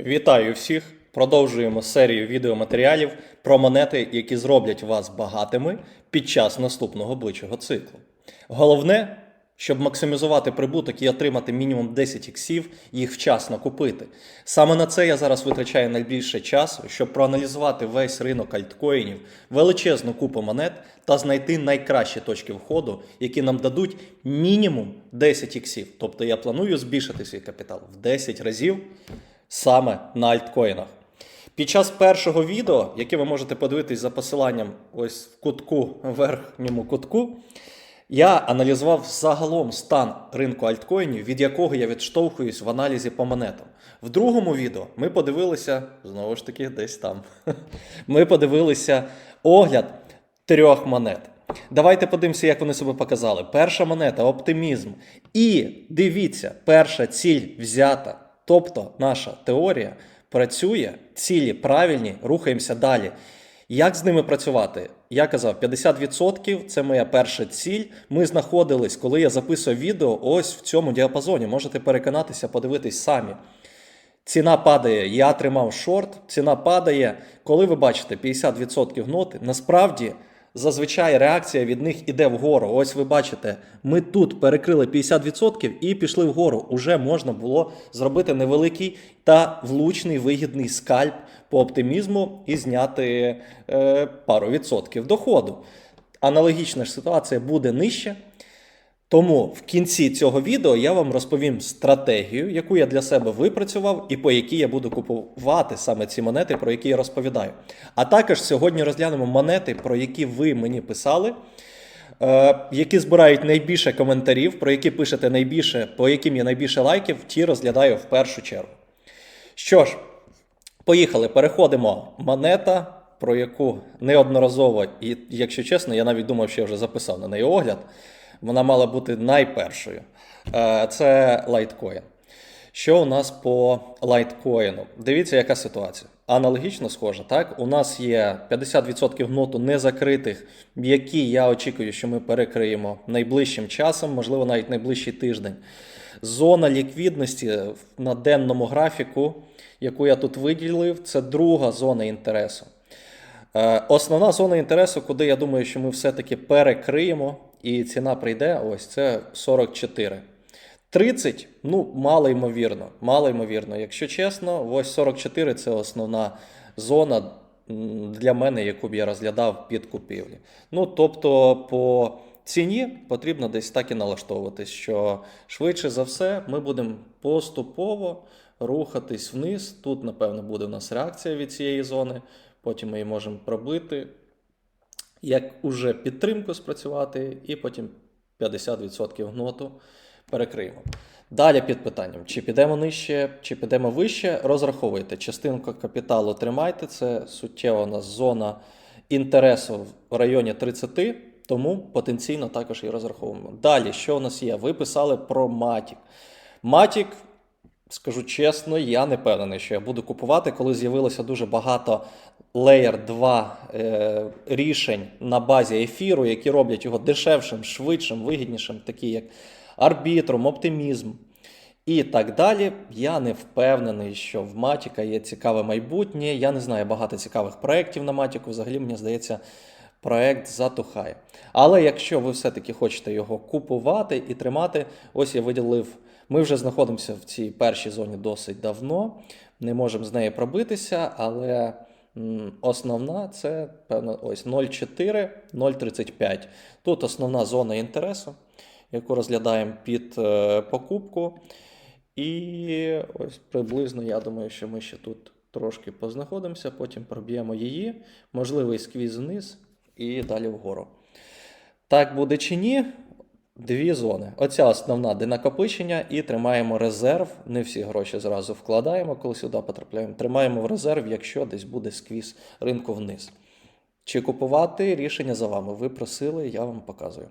Вітаю всіх! Продовжуємо серію відеоматеріалів про монети, які зроблять вас багатими під час наступного обличчого циклу. Головне, щоб максимізувати прибуток і отримати мінімум 10 іксів, їх вчасно купити. Саме на це я зараз витрачаю найбільше часу, щоб проаналізувати весь ринок альткоїнів, величезну купу монет та знайти найкращі точки входу, які нам дадуть мінімум 10 іксів. Тобто я планую збільшити свій капітал в 10 разів саме на альткоїнах. Під час першого відео, яке ви можете подивитись за посиланням ось в кутку, в верхньому кутку, я аналізував загалом стан ринку альткоїнів, від якого я відштовхуюсь в аналізі по монетам. В другому відео ми подивилися, знову ж таки, десь там. Ми подивилися огляд трьох монет. Давайте подивимося, як вони себе показали. Перша монета оптимізм. І дивіться, перша ціль взята. Тобто наша теорія працює, цілі правильні, рухаємося далі. Як з ними працювати? Я казав, 50% це моя перша ціль. Ми знаходились, коли я записував відео, ось в цьому діапазоні. Можете переконатися, подивитись самі. Ціна падає, я тримав шорт, ціна падає. Коли ви бачите 50% ноти, насправді зазвичай реакція від них іде вгору. Ось ви бачите, ми тут перекрили 50% і пішли вгору. Уже можна було зробити невеликий та влучний вигідний скальп по оптимізму і зняти е, пару відсотків доходу. Аналогічна ж ситуація буде нижче. Тому в кінці цього відео я вам розповім стратегію, яку я для себе випрацював, і по якій я буду купувати саме ці монети, про які я розповідаю. А також сьогодні розглянемо монети, про які ви мені писали, е, які збирають найбільше коментарів, про які пишете найбільше, по яким є найбільше лайків, ті розглядаю в першу чергу. Що ж, поїхали, переходимо. Монета, про яку неодноразово, і якщо чесно, я навіть думав, що я вже записав на неї огляд. Вона мала бути найпершою. Е, Це лайткоін. Що у нас по лайткоїну? Дивіться, яка ситуація. Аналогічно схожа, так? У нас є 50% ноту незакритих, які я очікую, що ми перекриємо найближчим часом, можливо, навіть найближчий тиждень. Зона ліквідності на денному графіку, яку я тут виділив, це друга зона інтересу. Е, Основна зона інтересу, куди я думаю, що ми все-таки перекриємо, і ціна прийде, ось це 44. 30, ну, мало ймовірно, мало ймовірно. Якщо чесно, ось 44 це основна зона для мене, яку б я розглядав під купівлі. Ну, тобто, по ціні потрібно десь так і налаштовуватись, що швидше за все ми будемо поступово рухатись вниз. Тут, напевно, буде у нас реакція від цієї зони. Потім ми її можемо пробити, як уже підтримку спрацювати, і потім 50% гноту перекриємо. Далі під питанням: чи підемо нижче, чи підемо вище, розраховуйте. Частинку капіталу тримайте, це суттєва у нас зона інтересу в районі 30, тому потенційно також і розраховуємо. Далі, що у нас є? Ви писали про Матік. Матік, скажу чесно, я не певний, що я буду купувати, коли з'явилося дуже багато Layer 2 е, рішень на базі ефіру, які роблять його дешевшим, швидшим, вигіднішим, такі як арбітром, оптимізм і так далі. Я не впевнений, що в Матіка є цікаве майбутнє. Я не знаю багато цікавих проєктів на Матіку. Взагалі, мені здається, проєкт затухає. Але якщо ви все-таки хочете його купувати і тримати, ось я виділив. Ми вже знаходимося в цій першій зоні досить давно, не можемо з неї пробитися, але основна це певно ось 0,4, 0,35. Тут основна зона інтересу, яку розглядаємо під е, покупку. І ось приблизно, я думаю, що ми ще тут трошки познаходимося, потім проб'ємо її, можливий сквіз вниз і далі вгору. Так буде чи ні? Дві зони. Оця основна де накопичення, і тримаємо резерв. Не всі гроші зразу вкладаємо, коли сюди потрапляємо. Тримаємо в резерв, якщо десь буде сквіз ринку вниз. Чи купувати рішення за вами? Ви просили, я вам показую.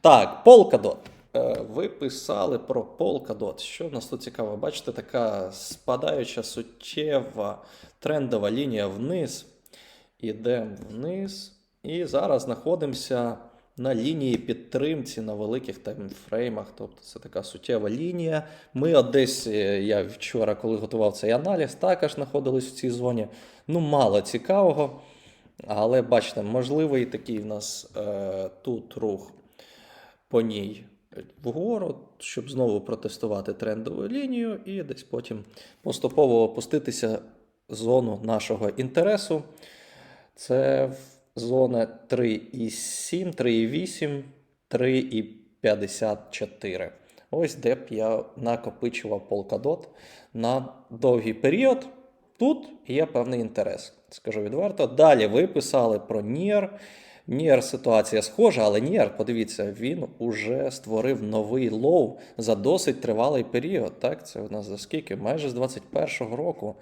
Так, Polkadot. Е, Ви писали про Polkadot. Що в нас тут цікаво? Бачите, така спадаюча суттєва трендова лінія вниз. Ідемо вниз. І зараз знаходимося на лінії підтримці на великих таймфреймах. Тобто це така суттєва лінія. Ми от десь, е, я вчора, коли готував цей аналіз, також знаходились в цій зоні. Ну, мало цікавого. Але бачите, можливий такий в нас е, тут рух по ній вгору, щоб знову протестувати трендову лінію і десь потім поступово опуститися зону нашого інтересу. Це зона 3,7, 3,8, 3,54. Ось де б я накопичував Polkadot на довгий період. Тут є певний інтерес, скажу відверто. Далі ви писали про NIR. NIR ситуація схожа, але NIR, подивіться, він уже створив новий лоу за досить тривалий період. Так, це у нас за скільки? Майже з 21-го року.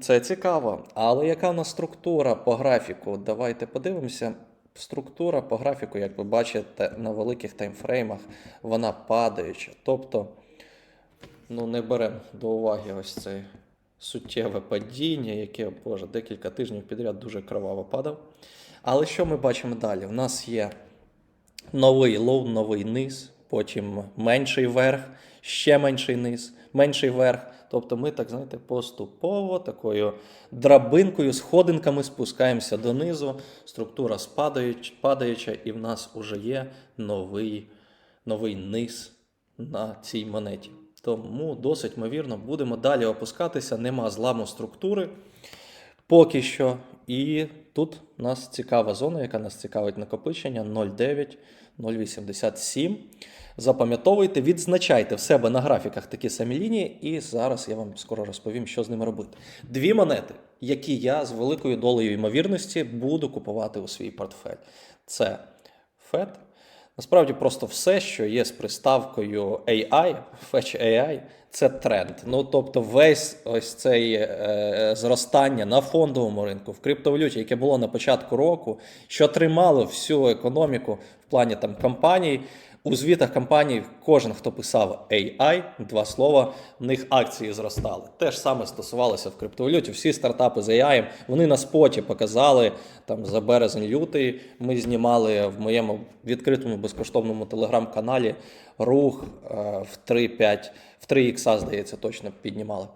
Це цікаво. Але яка в нас структура по графіку? Давайте подивимося. Структура по графіку, як ви бачите, на великих таймфреймах вона падаюча. Тобто, ну, не беремо до уваги ось це суттєве падіння, яке, боже, декілька тижнів підряд дуже кроваво падав. Але що ми бачимо далі? У нас є новий лоу, новий низ, потім менший верх, ще менший низ, менший верх. Тобто ми, так знаєте, поступово такою драбинкою, сходинками спускаємося донизу, структура спадаюча, падаюча, і в нас вже є новий, новий низ на цій монеті. Тому досить ймовірно будемо далі опускатися, нема зламу структури поки що. І тут у нас цікава зона, яка нас цікавить накопичення 0,9, 0,87. Запам'ятовуйте, відзначайте в себе на графіках такі самі лінії, і зараз я вам скоро розповім, що з ними робити. Дві монети, які я з великою долею ймовірності буду купувати у свій портфель. Це FED. Насправді просто все, що є з приставкою AI, Fetch AI, це тренд. Ну тобто, весь ось цей е, зростання на фондовому ринку, в криптовалюті, яке було на початку року, що тримало всю економіку в плані там компаній. У звітах компаній кожен, хто писав AI, два слова, в них акції зростали. Те ж саме стосувалося в криптовалюті. Всі стартапи з AI, вони на споті показали там за березень-лютий. Ми знімали в моєму відкритому безкоштовному телеграм-каналі рух е, в 3,5, в 3 ікса, здається, точно піднімали.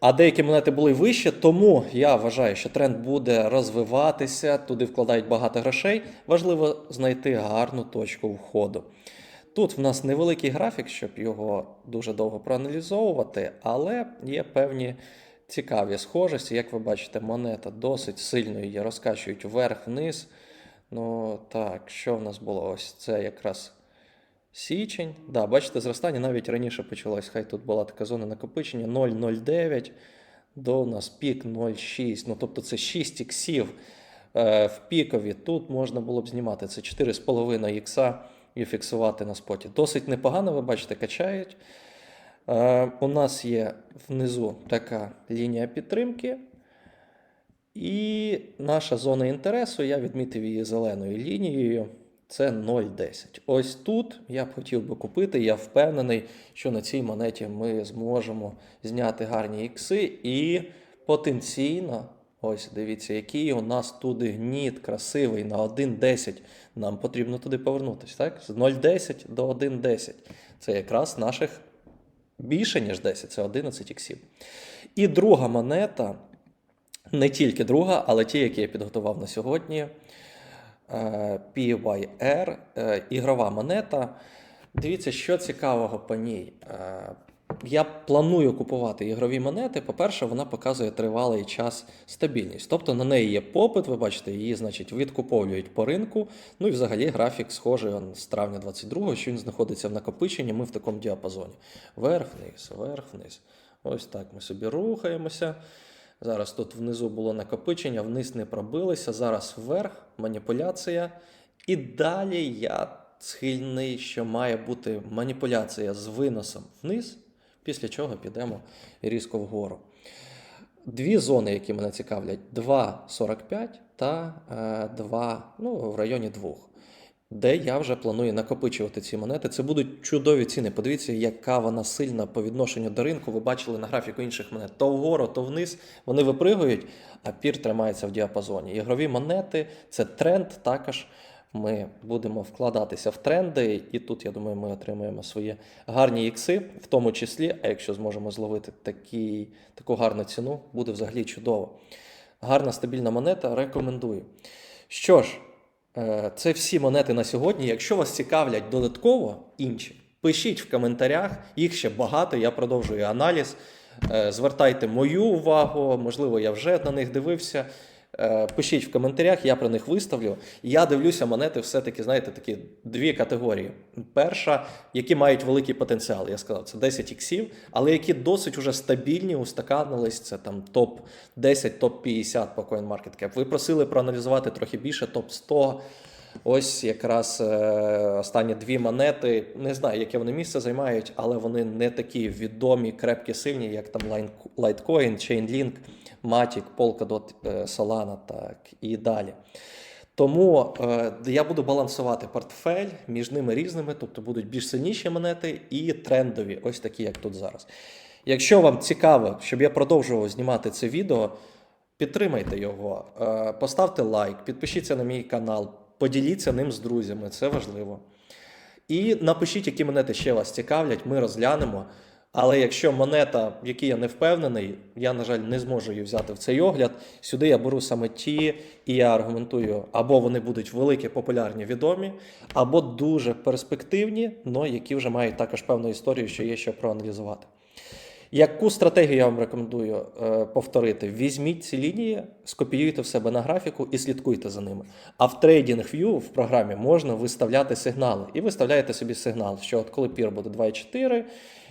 А деякі монети були вище, тому я вважаю, що тренд буде розвиватися, туди вкладають багато грошей. Важливо знайти гарну точку входу. Тут в нас невеликий графік, щоб його дуже довго проаналізовувати, але є певні цікаві схожості. Як ви бачите, монета досить сильно її розкачують вверх-вниз. Ну так, що в нас було? Ось це якраз Січень. Да, бачите, зростання навіть раніше почалось. Хай тут була така зона накопичення 0,09 до у нас пік 0,6. Ну, тобто це 6 іксів е, в пікові. Тут можна було б знімати це 4,5 ікса і фіксувати на споті. Досить непогано, ви бачите, качають. Е, у нас є внизу така лінія підтримки. І наша зона інтересу, я відмітив її зеленою лінією. Це 0,10. Ось тут я б хотів би купити. Я впевнений, що на цій монеті ми зможемо зняти гарні ікси і потенційно, ось дивіться, який у нас тут гніт красивий на 1,10. Нам потрібно туди повернутися. Так? З 0,10 до 1,10. Це якраз наших більше, ніж 10, це 11 іксів. І друга монета, не тільки друга, але ті, які я підготував на сьогодні. PYR, е, ігрова монета. Дивіться, що цікавого по ній. Е, Я планую купувати ігрові монети. По-перше, вона показує тривалий час стабільність. Тобто на неї є попит, ви бачите, її значить, відкуповують по ринку. Ну і взагалі графік схожий он, з травня 22-го, що він знаходиться в накопиченні. Ми в такому діапазоні. Вверх-вниз, вверх-вниз. Ось так ми собі рухаємося. Зараз тут внизу було накопичення, вниз не пробилися. Зараз вверх, маніпуляція. І далі я схильний, що має бути маніпуляція з виносом вниз, після чого підемо різко вгору. Дві зони, які мене цікавлять: 2,45 та е, 2, ну, в районі 2. Де я вже планую накопичувати ці монети. Це будуть чудові ціни. Подивіться, яка вона сильна по відношенню до ринку. Ви бачили на графіку інших монет. То вгору, то вниз. Вони випригують, а пір тримається в діапазоні. Ігрові монети це тренд. Також ми будемо вкладатися в тренди, і тут, я думаю, ми отримаємо свої гарні ікси, в тому числі, а якщо зможемо зловити такі, таку гарну ціну, буде взагалі чудово. Гарна стабільна монета, рекомендую. Що ж, це всі монети на сьогодні. Якщо вас цікавлять додатково інші, пишіть в коментарях, їх ще багато, я продовжую аналіз. Е, Звертайте мою увагу, можливо, я вже на них дивився. Е, Пишіть в коментарях, я про них виставлю. Я дивлюся монети, все-таки, знаєте, такі дві категорії. Перша, які мають великий потенціал, я сказав, це 10 іксів, але які досить уже стабільні, устаканились, це там топ-10, топ-50 по CoinMarketCap. Ви просили проаналізувати трохи більше, топ-100. Ось якраз е, останні дві монети. Не знаю, яке вони місце займають, але вони не такі відомі, крепкі, сильні, як там Litecoin, Chainlink, Matic, Polkadot, е, Solana, так і далі. Тому е, я буду балансувати портфель між ними різними, тобто будуть більш сильніші монети і трендові, ось такі, як тут зараз. Якщо вам цікаво, щоб я продовжував знімати це відео, підтримайте його, е, поставте лайк, підпишіться на мій канал, поділіться ним з друзями, це важливо. І напишіть, які монети ще вас цікавлять, ми розглянемо. Але якщо монета, в якій я не впевнений, я, на жаль, не зможу її взяти в цей огляд. Сюди я беру саме ті, і я аргументую, або вони будуть великі, популярні, відомі, або дуже перспективні, але які вже мають також певну історію, що є що проаналізувати. Яку стратегію я вам рекомендую е, повторити? Візьміть ці лінії, скопіюйте в себе на графіку і слідкуйте за ними. А в TradingView в програмі можна виставляти сигнали. І виставляєте собі сигнал, що от коли пір буде 2,4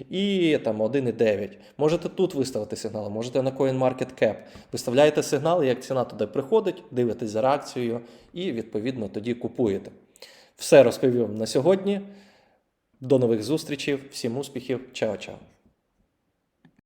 і там 1,9. Можете тут виставити сигнали, можете на CoinMarketCap. Виставляєте сигнали, як ціна туди приходить, дивитесь за реакцією і відповідно тоді купуєте. Все розповів на сьогодні. До нових зустрічей, всім успіхів, чао-чао.